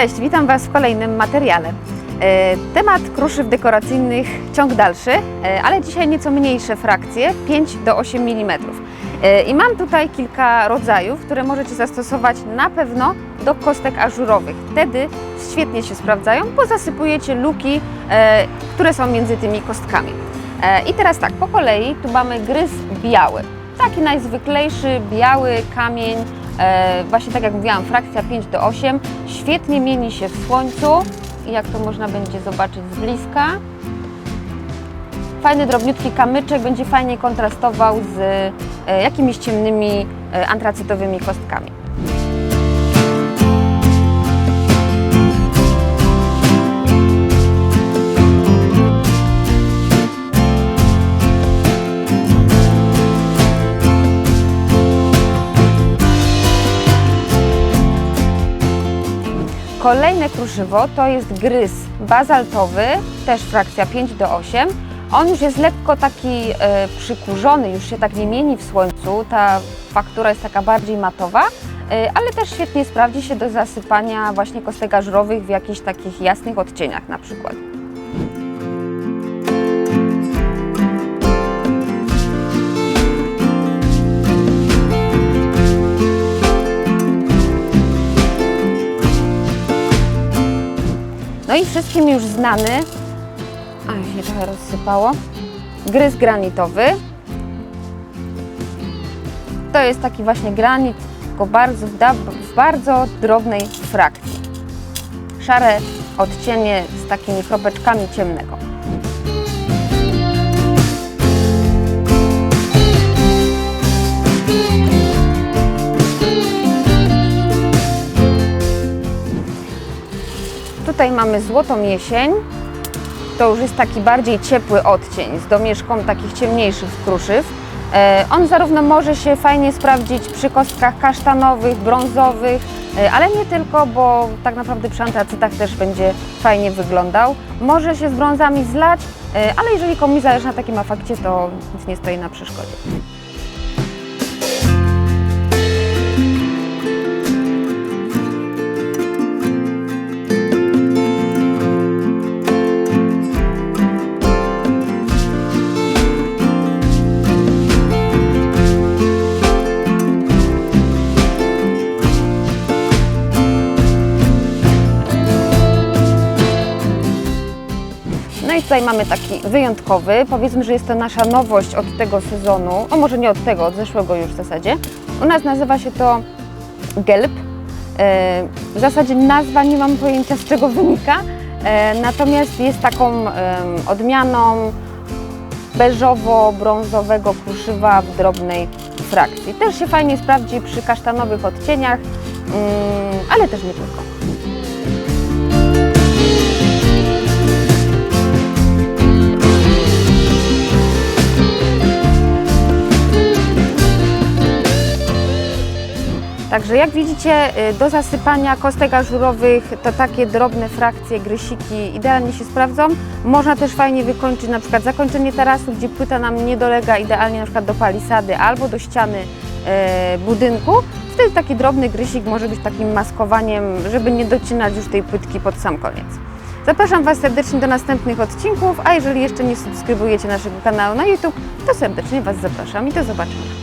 Cześć, witam Was w kolejnym materiale. E, Temat kruszyw dekoracyjnych ciąg dalszy, e, ale dzisiaj nieco mniejsze frakcje 5 do 8 mm. E, I mam tutaj kilka rodzajów, które możecie zastosować na pewno do kostek ażurowych. Wtedy świetnie się sprawdzają, bo zasypujecie luki, e, które są między tymi kostkami. E, I teraz tak, po kolei tu mamy gryz biały. Taki najzwyklejszy biały kamień, właśnie tak jak mówiłam, frakcja 5 do 8. Świetnie mieni się w słońcu i jak to można będzie zobaczyć z bliska. Fajny, drobniutki kamyczek będzie fajnie kontrastował z jakimiś ciemnymi, e, antracytowymi kostkami. Kolejne kruszywo to jest gryz bazaltowy, też frakcja 5 do 8. On już jest lekko taki e, przykurzony, już się tak nie mieni w słońcu. Ta faktura jest taka bardziej matowa, e, ale też świetnie sprawdzi się do zasypania właśnie kostek ażurowych w jakichś takich jasnych odcieniach na przykład. No i wszystkim już znany, a się trochę rozsypało, gryz granitowy. To jest taki właśnie granit, tylko bardzo, w bardzo drobnej frakcji. Szare odcienie z takimi kropeczkami ciemnego. Tutaj mamy złotą jesień. To już jest taki bardziej ciepły odcień z domieszką takich ciemniejszych kruszyw. E, On zarówno może się fajnie sprawdzić przy kostkach kasztanowych, brązowych, e, ale nie tylko, bo tak naprawdę przy antracytach też będzie fajnie wyglądał. Może się z brązami zlać, e, ale jeżeli komuś zależy na takim efekcie, to nic nie stoi na przeszkodzie. No i tutaj mamy taki wyjątkowy, powiedzmy, że jest to nasza nowość od tego sezonu, o może nie od tego, od zeszłego już w zasadzie. U nas nazywa się to gelb. E, W zasadzie nazwa nie mam pojęcia z czego wynika, e, natomiast jest taką odmianą beżowo-brązowego kruszywa w drobnej frakcji. Też się fajnie sprawdzi przy kasztanowych odcieniach, mm, ale też nie tylko. Także jak widzicie, y, do zasypania kostek ażurowych to takie drobne frakcje, grysiki idealnie się sprawdzą. Można też fajnie wykończyć na przykład zakończenie tarasu, gdzie płyta nam nie dolega idealnie na przykład do palisady albo do ściany e, budynku. Wtedy taki drobny grysik może być takim maskowaniem, żeby nie docinać już tej płytki pod sam koniec. Zapraszam Was serdecznie do następnych odcinków, a jeżeli jeszcze nie subskrybujecie naszego kanału na YouTube, to serdecznie Was zapraszam i do zobaczenia.